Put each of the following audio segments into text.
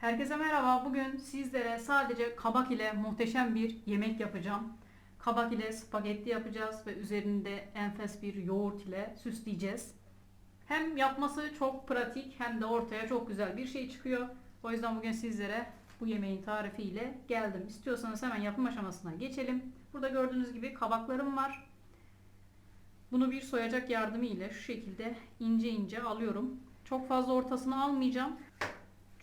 Herkese merhaba. Bugün sizlere sadece kabak ile muhteşem bir yemek yapacağım. Kabak ile spagetti yapacağız ve üzerinde enfes bir yoğurt ile süsleyeceğiz. Hem yapması çok pratik hem de ortaya çok güzel bir şey çıkıyor. O yüzden bugün sizlere bu yemeğin tarifi ile geldim. İstiyorsanız hemen yapım aşamasına geçelim. Burada gördüğünüz gibi kabaklarım var. Bunu bir soyacak yardımı ile şu şekilde ince ince alıyorum. Çok fazla ortasını almayacağım.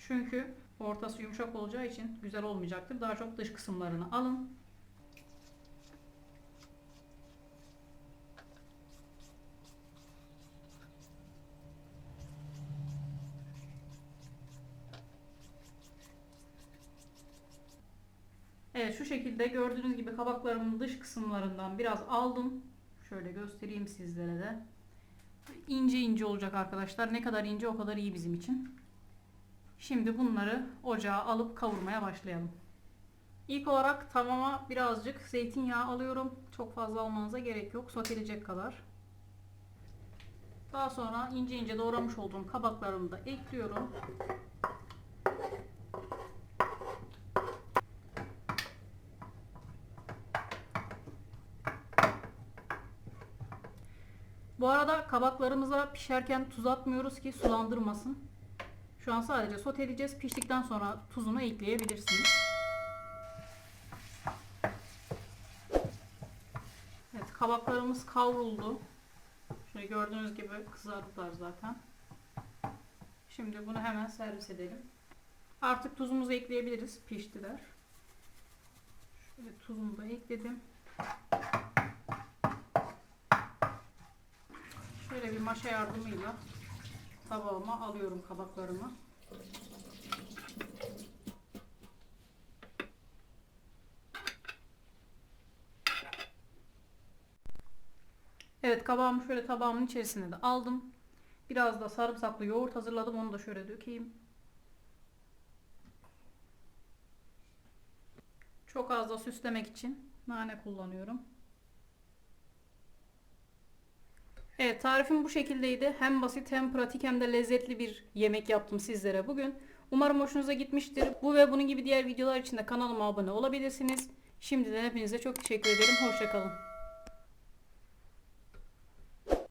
Çünkü ortası yumuşak olacağı için güzel olmayacaktır. Daha çok dış kısımlarını alın. Evet şu şekilde gördüğünüz gibi kabaklarımın dış kısımlarından biraz aldım. Şöyle göstereyim sizlere de. İnce ince olacak arkadaşlar. Ne kadar ince o kadar iyi bizim için. Şimdi bunları ocağa alıp kavurmaya başlayalım. İlk olarak tavama birazcık zeytinyağı alıyorum. Çok fazla almanıza gerek yok. Soteleyecek kadar. Daha sonra ince ince doğramış olduğum kabaklarımı da ekliyorum. Bu arada kabaklarımıza pişerken tuz atmıyoruz ki sulandırmasın. Şu an sadece soteleyeceğiz. Piştikten sonra tuzunu ekleyebilirsiniz. Evet kabaklarımız kavruldu. Şöyle gördüğünüz gibi kızardılar zaten. Şimdi bunu hemen servis edelim. Artık tuzumuzu ekleyebiliriz. Piştiler. Şöyle tuzumu da ekledim. Şöyle bir maşa yardımıyla tabağıma alıyorum kabaklarımı. Evet kabağımı şöyle tabağımın içerisine de aldım. Biraz da sarımsaklı yoğurt hazırladım. Onu da şöyle dökeyim. Çok az da süslemek için nane kullanıyorum. Evet tarifim bu şekildeydi. Hem basit hem pratik hem de lezzetli bir yemek yaptım sizlere bugün. Umarım hoşunuza gitmiştir. Bu ve bunun gibi diğer videolar için de kanalıma abone olabilirsiniz. Şimdiden hepinize çok teşekkür ederim. Hoşçakalın.